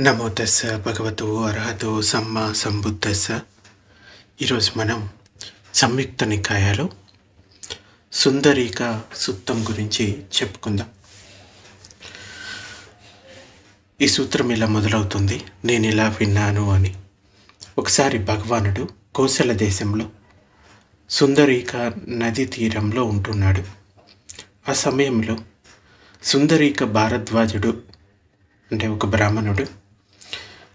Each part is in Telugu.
నమో భగవతు భగవతో అర్హతో సమ్మ సంబుద్ధస్స. ఈరోజు మనం సంయుక్త నికాయాలో సుందరీక సూత్రం గురించి చెప్పుకుందాం. ఈ సూత్రం ఇలా మొదలవుతుంది నేను ఇలా విన్నాను అని. ఒకసారి భగవానుడు కోసల దేశంలో సుందరీక నది తీరంలో ఉంటున్నాడు. ఆ సమయంలో సుందరీక భారద్వాజుడు అంటే ఒక బ్రాహ్మణుడు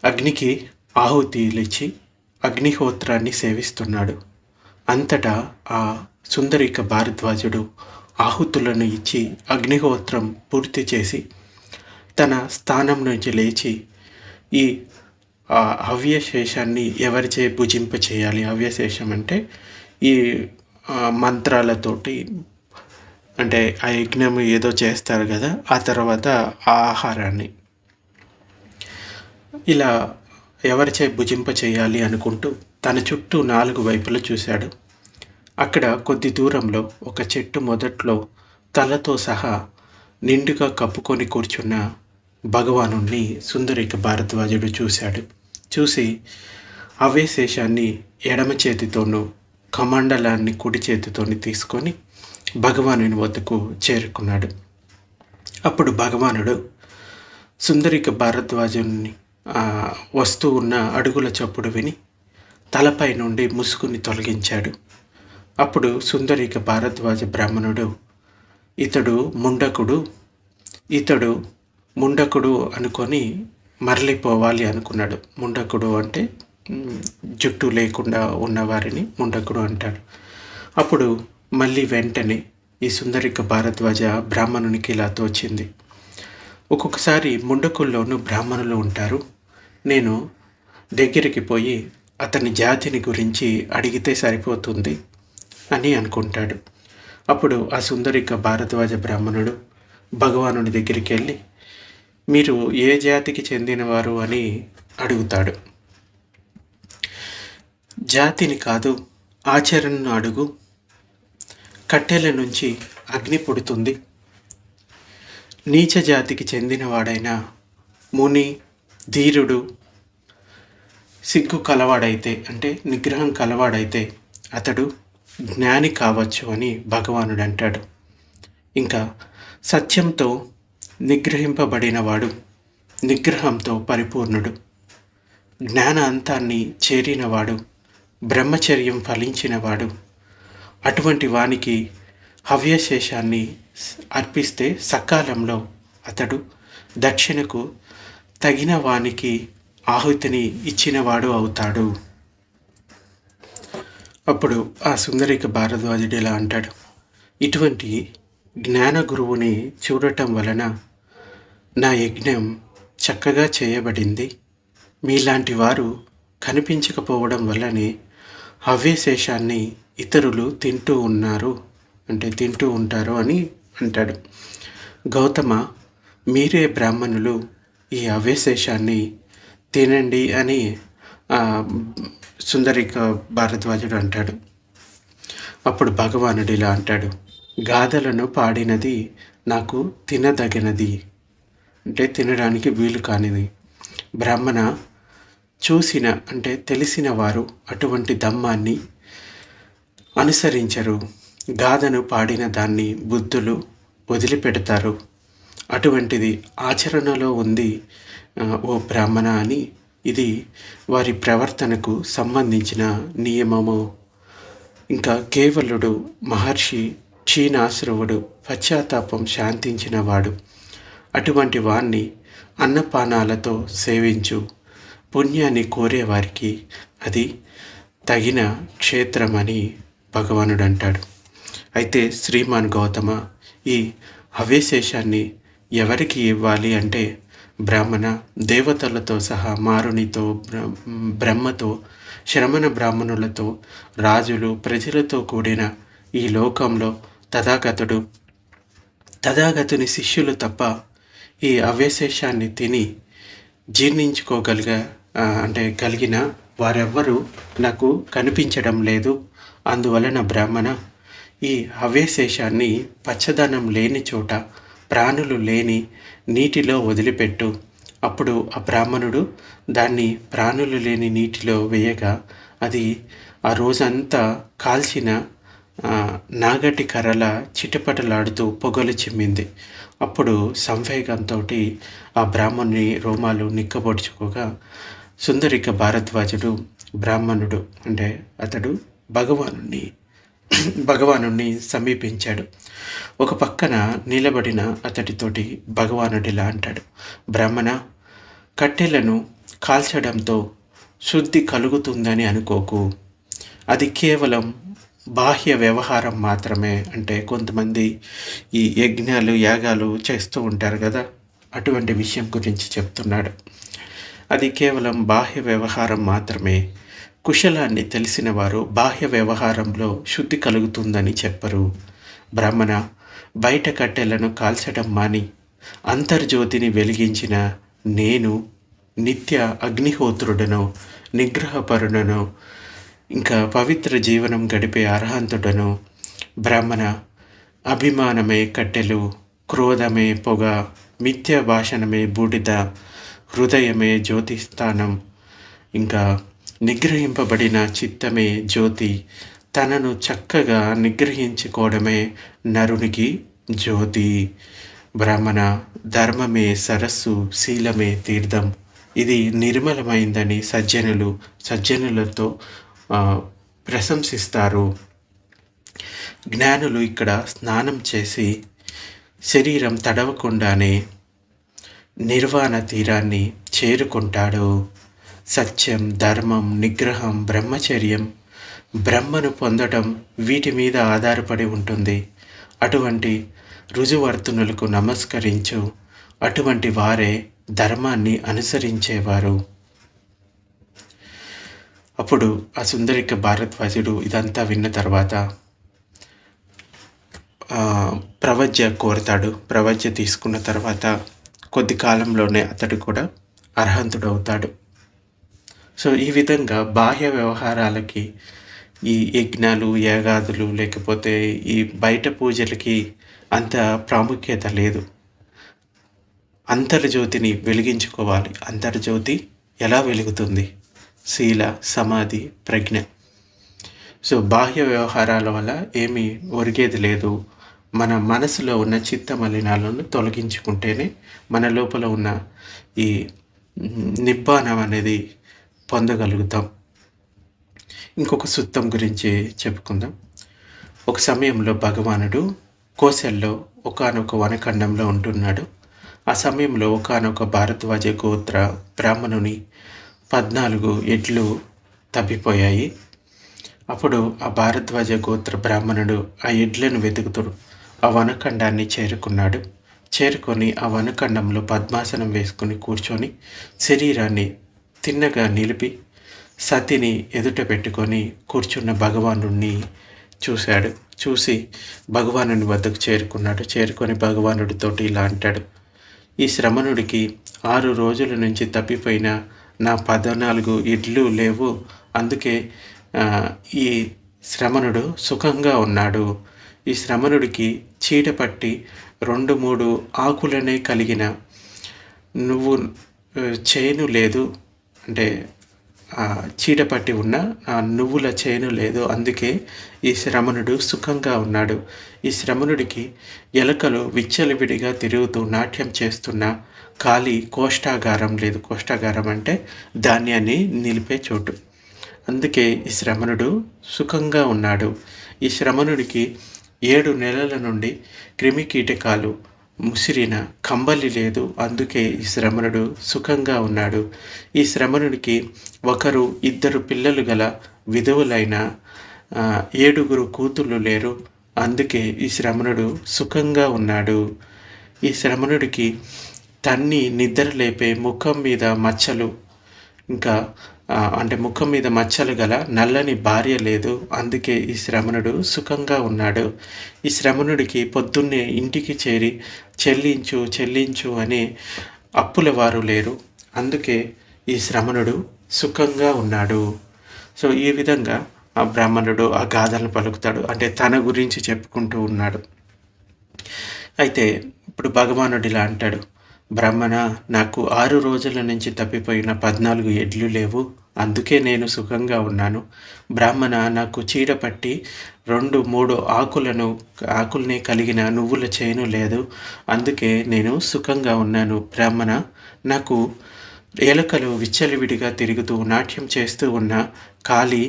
అగ్నికి ఆహుతిలిచ్చి అగ్నిహోత్రాన్ని సేవిస్తున్నాడు. అంతటా ఆ సుందరిక భారద్వాజుడు ఆహుతులను ఇచ్చి అగ్నిహోత్రం పూర్తి చేసి తన స్థానం నుంచి లేచి ఈ ఆ హవ్యశేషాన్ని ఎవరిచే భుజింప చేయాలి హవ్యశేషం అంటే ఈ మంత్రాలతోటి అంటే ఆ యజ్ఞం ఏదో చేస్తారు కదా ఆ తర్వాత ఆ ఆహారాన్ని. ఇలా ఎవరిచే భుజింప చేయాలి అనుకుంటూ తన చుట్టూ నాలుగు వైపులా చూశాడు. అక్కడ కొద్ది దూరంలో ఒక చెట్టు మొదట్లో తలతో సహా నిండుగా కప్పుకొని కూర్చున్న భగవాను సుందరిక భారద్వాజుడు చూశాడు. చూసి అవేశేషాన్ని ఎడమ చేతితోనూ కమండలాన్ని కుడి చేతితోని తీసుకొని భగవానుని వద్దకు చేరుకున్నాడు. అప్పుడు భగవానుడు సుందరిక భారద్వాజుని వస్తూ ఉన్న అడుగుల చప్పుడు విని తలపై నుండి ముసుగుని తొలగించాడు. అప్పుడు సుందరిక భారద్వాజ బ్రాహ్మణుడు ఇతడు ముండకుడు ఇతడు ముండకుడు అనుకొని మరలిపోవాలి అనుకున్నాడు. ముండకుడు అంటే జుట్టు లేకుండా ఉన్నవారిని ముండకుడు అంటాడు. అప్పుడు మళ్ళీ వెంటనే ఈ సుందరిక భారద్వాజ బ్రాహ్మణునికి ఇలా తోచింది. ఒక్కొక్కసారి ముండకుల్లోనూ బ్రాహ్మణులు ఉంటారు. నేను దగ్గరికి పోయి అతని జాతిని గురించి అడిగితే సరిపోతుంది అని అనుకుంటాడు. అప్పుడు ఆ సుందరిక భారద్వాజ బ్రాహ్మణుడు భగవానుడి దగ్గరికి వెళ్ళి మీరు ఏ జాతికి చెందినవారు అని అడుగుతాడు. జాతిని కాదు ఆచరణను అడుగు. కట్టెల నుంచి అగ్ని పుడుతుంది. నీచ జాతికి చెందినవాడైన ముని ధీరుడు సిగ్గు కలవాడైతే అంటే నిగ్రహం కలవాడైతే అతడు జ్ఞాని కావచ్చు అని భగవానుడు అంటాడు ఇంకా సత్యంతో నిగ్రహింపబడినవాడు నిగ్రహంతో పరిపూర్ణుడు. జ్ఞాన అంతాన్ని చేరినవాడు బ్రహ్మచర్యం ఫలించినవాడు అటువంటి వానికి హవ్యశేషాన్ని అర్పిస్తే సకాలంలో అతడు దక్షిణకు తగిన వానికి ఆహుతిని ఇచ్చినవాడు అవుతాడు. అప్పుడు ఆ సుందరిక భారద్వాజుడు ఇలా అంటాడు ఇటువంటి జ్ఞాన గురువుని చూడటం వలన నా యజ్ఞం చక్కగా చేయబడింది. మీలాంటి వారు కనిపించకపోవడం వల్లనే హవ్యశేషాన్ని ఇతరులు తింటూ ఉన్నారు అంటే తింటూ ఉంటారు అని అంటాడు. గౌతమ మీరే బ్రాహ్మణులు ఈ అవ్యశేషాన్ని తినండి అని సుందరిక భారద్వాజుడు అంటాడు. అప్పుడు భగవానుడు ఇలా అంటాడు గాథలను పాడినది నాకు తినదగినది. అంటే తినడానికి వీలు కానిది. బ్రాహ్మణ చూసిన అంటే తెలిసిన వారు అటువంటి దమ్మాన్ని అనుసరించరు. గాథను పాడిన దాన్ని బుద్ధులు వదిలిపెడతారు. అటువంటిది ఆచరణలో ఉంది ఓ బ్రాహ్మణ అని. ఇది వారి ప్రవర్తనకు సంబంధించిన నియమము. ఇంకా కేవలుడు మహర్షి క్షీణాశ్రవుడు పశ్చాత్తాపం శాంతించినవాడు. అటువంటి వాణ్ణి అన్నపానాలతో సేవించు పుణ్యాన్ని కోరేవారికి అది తగిన క్షేత్రమని భగవానుడు అంటాడు అయితే శ్రీమాన్ గౌతమ ఈ అవేశేషాన్ని ఎవరికి ఇవ్వాలి అంటే బ్రాహ్మణ దేవతలతో సహా మారునితో బ్రహ్మతో శ్రమణ బ్రాహ్మణులతో రాజులు ప్రజలతో కూడిన ఈ లోకంలో తథాగతుడు తథాగతుని శిష్యులు తప్ప ఈ అవశేషాన్ని తిని జీర్ణించుకోగలిగ అంటే కలిగిన వారెవ్వరూ నాకు కనిపించడం లేదు. అందువలన బ్రాహ్మణ ఈ అవశేషాన్ని పచ్చదనం లేని చోట ప్రాణులు లేని నీటిలో వదిలిపెట్టు. అప్పుడు ఆ బ్రాహ్మణుడు దాన్ని ప్రాణులు లేని నీటిలో వేయగా అది ఆ రోజంతా కాల్చిన నాగటి కర్రల చిటపటలాడుతూ పొగలు చిమ్మింది. అప్పుడు సంవేగంతో ఆ బ్రాహ్మణుని రోమాలు నిక్కబొడుచుకోగా సుందరిక భారద్వాజుడు బ్రాహ్మణుడు అంటే అతడు భగవానుని భగవానుణ్ణి సమీపించాడు. ఒక పక్కన నిలబడిన అతడితోటి భగవానుడిలా అంటాడు. బ్రహ్మణ కట్టెలను కాల్చడంతో శుద్ధి కలుగుతుందని అనుకోకు. అది కేవలం బాహ్య వ్యవహారం మాత్రమే అంటే కొంతమంది ఈ యజ్ఞాలు యాగాలు చేస్తూ ఉంటారు కదా అటువంటి విషయం గురించి చెప్తున్నాడు. అది కేవలం బాహ్య వ్యవహారం మాత్రమే. కుశలాన్ని తెలిసిన వారు బాహ్య వ్యవహారంలో శుద్ధి కలుగుతుందని చెప్పరు. బ్రాహ్మణ బయట కట్టెలను కాల్చడం మాని అంతర్జ్యోతిని వెలిగించిన నేను నిత్య అగ్నిహోత్రుడను నిగ్రహపరుడను ఇంకా పవిత్ర జీవనం గడిపే అర్హంతుడను బ్రాహ్మణ అభిమానమే కట్టెలు క్రోధమే పొగ మిథ్య భాషణమే బూడిద హృదయమే జ్యోతిస్థానం ఇంకా నిగ్రహింపబడిన చిత్తమే జ్యోతి. తనను చక్కగా నిగ్రహించుకోవడమే నరునికి జ్యోతి. బ్రాహ్మణ ధర్మమే సరస్సు శీలమే తీర్థం. ఇది నిర్మలమైందని సజ్జనులు సజ్జనులతో ప్రశంసిస్తారు. జ్ఞానులు ఇక్కడ స్నానం చేసి శరీరం తడవకుండానే నిర్వాణ తీరాన్ని చేరుకుంటాడు. సత్యం ధర్మం నిగ్రహం బ్రహ్మచర్యం. బ్రహ్మను పొందడం వీటి మీద ఆధారపడి ఉంటుంది. అటువంటి రుజువర్తనులకు నమస్కరించు. అటువంటి వారే ధర్మాన్ని అనుసరించేవారు. అప్పుడు ఆ సుందరిక భారద్వాజుడు ఇదంతా విన్న తర్వాత ప్రవజ్య కోరతాడు. ప్రవజ్య తీసుకున్న తర్వాత కొద్ది కాలంలోనే అతడు కూడా అర్హంతుడవుతాడు. సో ఈ విధంగా బాహ్య వ్యవహారాలకి ఈ యజ్ఞాలు యాగాదులు లేకపోతే ఈ బయట పూజలకి అంత ప్రాముఖ్యత లేదు. అంతర్జ్యోతిని వెలిగించుకోవాలి. అంతర్జ్యోతి ఎలా వెలుగుతుంది? శీల సమాధి ప్రజ్ఞ. సో బాహ్య వ్యవహారాల వల్ల ఏమీ ఒరిగేది లేదు. మన మనసులో ఉన్న చిత్త మలినాలను తొలగించుకుంటేనే మన లోపల ఉన్న ఈ నిబ్బానం అనేది పొందగలుగుతాం. ఇంకొక సుత్తం గురించి చెప్పుకుందాం. ఒక సమయంలో భగవానుడు కోసెల్లో ఒకానొక వనఖండంలో ఉంటున్నాడు. ఆ సమయంలో ఒకానొక భారద్వాజ గోత్ర బ్రాహ్మణుని పద్నాలుగు ఎడ్లు తప్పిపోయాయి అప్పుడు ఆ భారద్వాజ గోత్ర బ్రాహ్మణుడు ఆ ఎడ్లను వెతుకుతూ ఆ వనఖండాన్ని చేరుకున్నాడు. చేరుకొని ఆ వనఖండంలో పద్మాసనం వేసుకుని కూర్చొని శరీరాన్ని తిన్నగా నిలిపి సతిని ఎదుట పెట్టుకొని కూర్చున్న భగవాను చూశాడు. చూసి భగవానుని వద్దకు చేరుకున్నాడు. చేరుకొని భగవానుడితోటి ఇలా అంటాడు. ఈ శ్రమణుడికి ఆరు రోజుల నుంచి తప్పిపోయిన నా పద్నాలుగు ఇడ్లు లేవు. అందుకే ఈ శ్రమణుడు సుఖంగా ఉన్నాడు. ఈ శ్రమణుడికి చీడ పట్టి రెండు మూడు ఆకులనే కలిగిన నువ్వు చేను లేదు. అంటే ఆ, పట్టి ఉన్న ఆ నువ్వుల చేను లేదు. అందుకే ఈ శ్రమణుడు సుఖంగా ఉన్నాడు. ఈ శ్రమణుడికి ఎలకలు విచ్చలవిడిగా తిరుగుతూ నాట్యం చేస్తున్న ఖాళీ కోష్టాగారం లేదు. కోష్టాగారం అంటే ధాన్యాన్ని నిలిపే చోటు. అందుకే ఈ శ్రమణుడు సుఖంగా ఉన్నాడు. ఈ శ్రమణుడికి ఏడు నెలల నుండి క్రిమి కీటకాలు ముసిరిన కంబలి లేదు అందుకే ఈ శ్రమణుడు సుఖంగా ఉన్నాడు. ఈ శ్రమణుడికి ఒకరు ఇద్దరు పిల్లలు గల విధవులైన ఏడుగురు కూతుళ్ళు లేరు. అందుకే ఈ శ్రమణుడు సుఖంగా ఉన్నాడు. ఈ శ్రమణుడికి తన్ని నిద్ర లేపే ముఖం మీద మచ్చలు ఇంకా అంటే ముఖం మీద మచ్చలు గల నల్లని భార్య లేదు. అందుకే ఈ శ్రమణుడు సుఖంగా ఉన్నాడు. ఈ శ్రమణుడికి పొద్దున్నే ఇంటికి చేరి చెల్లించు చెల్లించు అనే అప్పుల వారు లేరు. అందుకే ఈ శ్రమణుడు సుఖంగా ఉన్నాడు. సో ఈ విధంగా ఆ బ్రాహ్మణుడు ఆ గాథలను పలుకుతాడు. అంటే తన గురించి చెప్పుకుంటూ ఉన్నాడు. అయితే ఇప్పుడు భగవానుడు ఇలా అంటాడు. బ్రహ్మణ నాకు ఆరు రోజుల నుంచి తప్పిపోయిన పద్నాలుగు ఎడ్లు లేవు అందుకే నేను సుఖంగా ఉన్నాను. బ్రాహ్మణ నాకు చీడ పట్టి రెండు మూడు ఆకులను ఆకుల్ని కలిగిన నువ్వుల చేను లేదు అందుకే నేను సుఖంగా ఉన్నాను. బ్రాహ్మణ నాకు ఎలుకలు విచ్చలివిడిగా తిరుగుతూ నాట్యం చేస్తూ ఉన్న ఖాళీ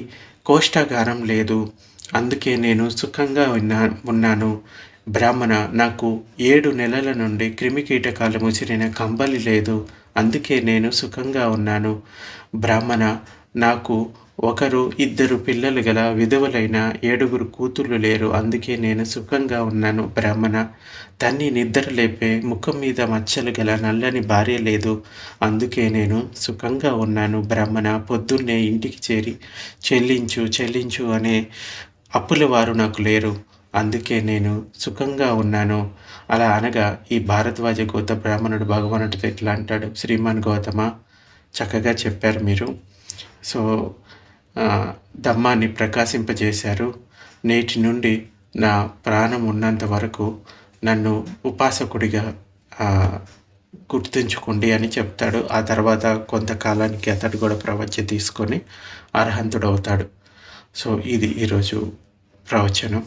కోష్టాగారం లేదు అందుకే నేను సుఖంగా ఉన్నా ఉన్నాను. బ్రాహ్మణ నాకు ఏడు నెలల నుండి క్రిమికీటకాలు ముసిరిన కంబలి లేదు అందుకే నేను సుఖంగా ఉన్నాను. బ్రాహ్మణ నాకు ఒకరు ఇద్దరు పిల్లలు గల విధవులైన ఏడుగురు కూతుళ్ళు లేరు అందుకే నేను సుఖంగా ఉన్నాను. బ్రాహ్మణ తన్ని నిద్ర లేపే ముఖం మీద మచ్చలు గల నల్లని భార్య లేదు అందుకే నేను సుఖంగా ఉన్నాను. బ్రాహ్మణ పొద్దున్నే ఇంటికి చేరి చెల్లించు చెల్లించు అనే అప్పుల వారు నాకు లేరు. అందుకే నేను సుఖంగా ఉన్నాను. అలా అనగా ఈ భారద్వాజ గోత బ్రాహ్మణుడు భగవానుడితో ఇట్లా అంటాడు. శ్రీమాన్ గౌతమ చక్కగా చెప్పారు మీరు. సో దమ్మాన్ని ప్రకాశింపజేశారు. నేటి నుండి నా ప్రాణం ఉన్నంత వరకు నన్ను ఉపాసకుడిగా గుర్తుంచుకోండి అని చెప్తాడు. ఆ తర్వాత కొంతకాలానికి అతడు కూడా ప్రవచ తీసుకొని అర్హంతుడవుతాడు. సో ఇది ఈరోజు ప్రవచనం.